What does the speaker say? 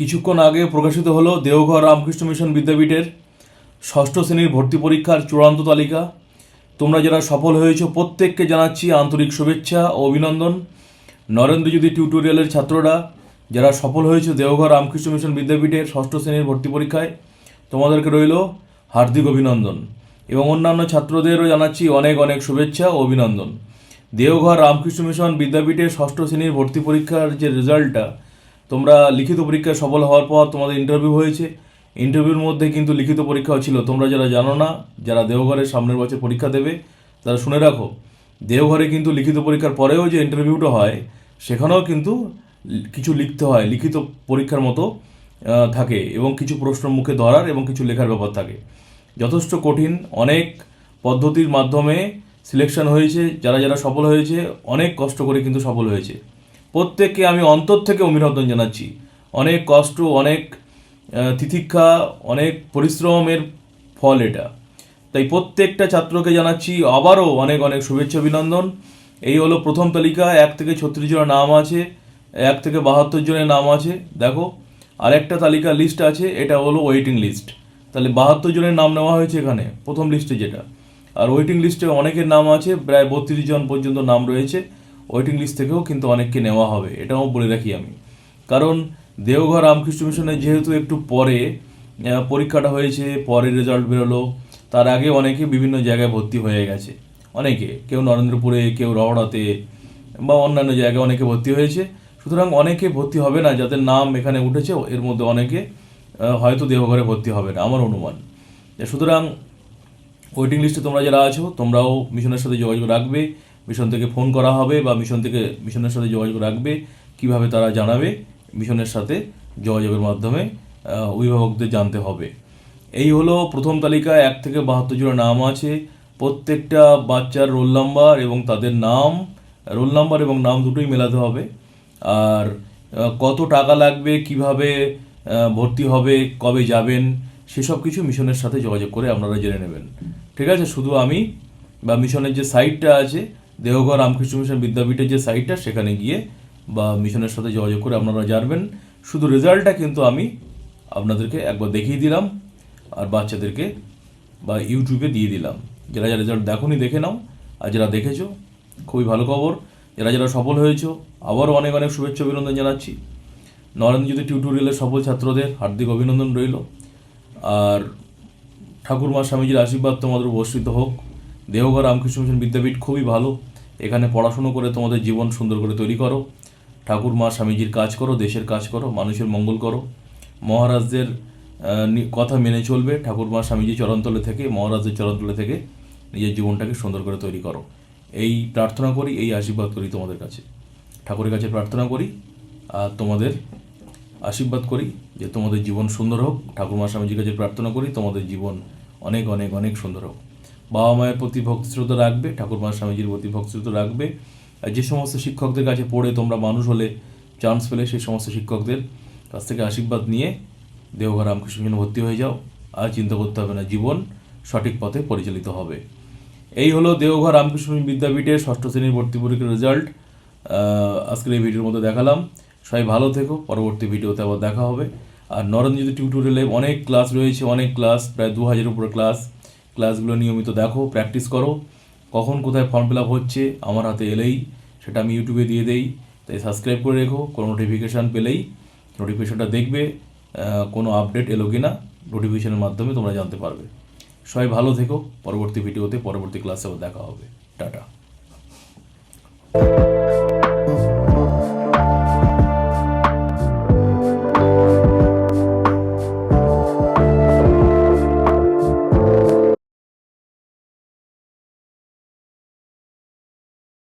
কিছুক্ষণ আগে প্রকাশিত হলো দেওঘর রামকৃষ্ণ মিশন বিদ্যাপীঠের ষষ্ঠ শ্রেণির ভর্তি পরীক্ষার চূড়ান্ত তালিকা। তোমরা যারা সফল হয়েছো, প্রত্যেককে জানাচ্ছি আন্তরিক শুভেচ্ছা ও অভিনন্দন। নরেন্দ্রজ্যোতি টিউটোরিয়ালের ছাত্ররা যারা সফল হয়েছে দেওঘর রামকৃষ্ণ মিশন বিদ্যাপীঠের ষষ্ঠ শ্রেণির ভর্তি পরীক্ষায়, তোমাদেরকে রইল হার্দিক অভিনন্দন এবং অন্যান্য ছাত্রদেরও জানাচ্ছি অনেক অনেক শুভেচ্ছা ও অভিনন্দন। দেওঘর রামকৃষ্ণ মিশন বিদ্যাপীঠের ষষ্ঠ শ্রেণির ভর্তি পরীক্ষার যে রেজাল্টটা তোমরা লিখিত পরীক্ষায় সফল হওয়ার পর তোমাদের ইন্টারভিউ হয়েছে। ইন্টারভিউর মধ্যে কিন্তু লিখিত পরীক্ষাও ছিল। তোমরা যারা জানো না, যারা দেওঘরের সামনের বছর পরীক্ষা দেবে, তারা শুনে রাখো। দেওঘরে কিন্তু লিখিত পরীক্ষার পরেও যে ইন্টারভিউটা হয়, সেখানেও কিন্তু কিছু লিখতে হয়। লিখিত পরীক্ষার মতো থাকে এবং কিছু প্রশ্ন মুখে ধরার এবং কিছু লেখার ব্যাপার থাকে। যথেষ্ট কঠিন, অনেক পদ্ধতির মাধ্যমে সিলেকশন হয়েছে। যারা যারা সফল হয়েছে, অনেক কষ্ট করে কিন্তু সফল হয়েছে। প্রত্যেককে আমি অন্তর থেকে অভিনন্দন জানাচ্ছি। অনেক কষ্ট, অনেক তিতিক্ষা, অনেক পরিশ্রমের ফল এটা। তাই প্রত্যেকটা ছাত্রকে জানাচ্ছি আবারও অনেক অনেক শুভেচ্ছা, অভিনন্দন। এই হলো প্রথম তালিকা, এক থেকে ছত্রিশ জনের নাম আছে, এক থেকে বাহাত্তর জনের নাম আছে, দেখো। আরেকটা তালিকা লিস্ট আছে, এটা হলো ওয়েটিং লিস্ট তাহলে বাহাত্তর জনের নাম নেওয়া হয়েছে এখানে, প্রথম লিস্টে যেটা। আর ওয়েটিং লিস্টে অনেকের নাম আছে, প্রায় বত্রিশ জন পর্যন্ত নাম রয়েছে। ওয়েটিং লিস্ট থেকেও কিন্তু অনেককে নেওয়া হবে, এটাও বলে রাখি আমি। কারণ দেওঘর রামকৃষ্ণ মিশনে যেহেতু একটু পরে পরীক্ষাটা হয়েছে পরে রেজাল্ট বেরোলো, তার আগে অনেকে বিভিন্ন জায়গায় ভর্তি হয়ে গেছে। অনেকে, কেউ নরেন্দ্রপুরে, কেউ রওড়াতে, বা অন্যান্য জায়গায় অনেকে ভর্তি হয়েছে। সুতরাং অনেকে ভর্তি হবে না, যাদের নাম এখানে উঠেছে, এর মধ্যে অনেকে হয়তো দেওঘরে ভর্তি হবে না, আমার অনুমান। সুতরাং ওয়েটিং লিস্টে তোমরা যারা আছো, তোমরাও মিশনের সাথে যোগাযোগ রাখবে। মিশন থেকে ফোন করা হবে বা মিশন থেকে, মিশনের সাথে যোগাযোগ রাখবে, কীভাবে তারা জানাবে, মিশনের সাথে যোগাযোগের মাধ্যমে অভিভাবকদের জানতে হবে। এই হলো প্রথম তালিকায় এক থেকে বাহাত্তর জনের নাম আছে, প্রত্যেকটা বাচ্চার রোল নাম্বার এবং তাদের নাম, রোল নাম্বার এবং নাম দুটোই মেলাতে হবে। আর কত টাকা লাগবে, কীভাবে ভর্তি হবে, কবে যাবেন, সেসব কিছু মিশনের সাথে যোগাযোগ করে আপনারা জেনে নেবেন। ঠিক আছে? শুধু আমি বা মিশনের যে সাইটটা আছে দেওঘর রামকৃষ্ণ মিশন বিদ্যাপীঠের যে সাইটটা সেখানে গিয়ে বা মিশনের সাথে যোগাযোগ করে আপনারা জানবেন। শুধু রেজাল্টটা কিন্তু আমি আপনাদেরকে একবার দেখিয়ে দিলাম আর বাচ্চাদেরকে বা ইউটিউবে দিয়ে দিলাম। যারা যারা রেজাল্ট দেখোনি, দেখে নাও। আর যারা দেখেছ, খুবই ভালো খবর। যারা যারা সফল হয়েছো, আবারও অনেক অনেক শুভেচ্ছা অভিনন্দন জানাচ্ছি। নরেন্দ্রজ্যোতি টিউটোরিয়ালের সফল ছাত্রদের হার্দিক অভিনন্দন রইল। আর ঠাকুরমা স্বামীজির আশীর্বাদ তোমাদের উপস্থিত হোক। দেহঘর রামকৃষ্ণ মিশন বিদ্যাপীঠ খুবই ভালো। এখানে পড়াশুনো করে তোমাদের জীবন সুন্দর করে তৈরি করো। ঠাকুর মা স্বামীজির কাজ করো, দেশের কাজ করো, মানুষের মঙ্গল করো। মহারাজদের কথা মেনে চলবে। ঠাকুর মা স্বামীজি চরণতলে থেকে, মহারাজদের চরণতলে থেকে নিজের জীবনটাকে সুন্দর করে তৈরি করো। এই প্রার্থনা করি, এই আশীর্বাদ করি তোমাদের কাছে। ঠাকুরের কাছে প্রার্থনা করি, আর তোমাদের আশীর্বাদ করি যে তোমাদের জীবন সুন্দর হোক। ঠাকুরমা স্বামীজির কাছে প্রার্থনা করি, তোমাদের জীবন অনেক অনেক অনেক সুন্দর হোক। বাবা মায়ের প্রতি ভক্তি শ্রদ্ধা রাখবে ঠাকুরমা স্বামীজির প্রতি ভক্তি শ্রদ্ধা রাখবে। আর যে সমস্ত শিক্ষকদের কাছে পড়ে তোমরা মানুষ হলে চান্স পেলে সেই সমস্ত শিক্ষকদের কাছ থেকে আশীর্বাদ নিয়ে দেওঘর রামকৃষ্ণ ভর্তি হয়ে যাও। আর চিন্তা করতে হবে না, জীবন সঠিক পথে পরিচালিত হবে। এই হলো দেওঘর রামকৃষ্ণ বিদ্যাপীঠের ষষ্ঠ শ্রেণির ভর্তি পরীক্ষার রেজাল্ট আজকের এই ভিডিওর মধ্যে দেখালাম। সবাই ভালো থেকো, পরবর্তী ভিডিওতে আবার দেখা হবে। আর নরেন্দ্র টিউটোরিয়ালে অনেক ক্লাস রয়েছে, অনেক ক্লাস প্রায় দু হাজারের উপরে ক্লাস ক্লাসগুলো নিয়মিত দেখো, প্র্যাকটিস করো। কখন কোথায় ফর্ম ফিল আপ হচ্ছে, আমার হাতে এলেই সেটা আমি ইউটিউবে দিয়ে দেই। তাই সাবস্ক্রাইব করে রেখো, কোনো নোটিফিকেশান পেলেই নোটিফিকেশানটা দেখবে কোনো আপডেট এলো কি না নোটিফিকেশানের মাধ্যমে তোমরা জানতে পারবে। সবাই ভালো থেকো, পরবর্তী ভিডিওতে পরবর্তী ক্লাসেও দেখা হবে। টাটা।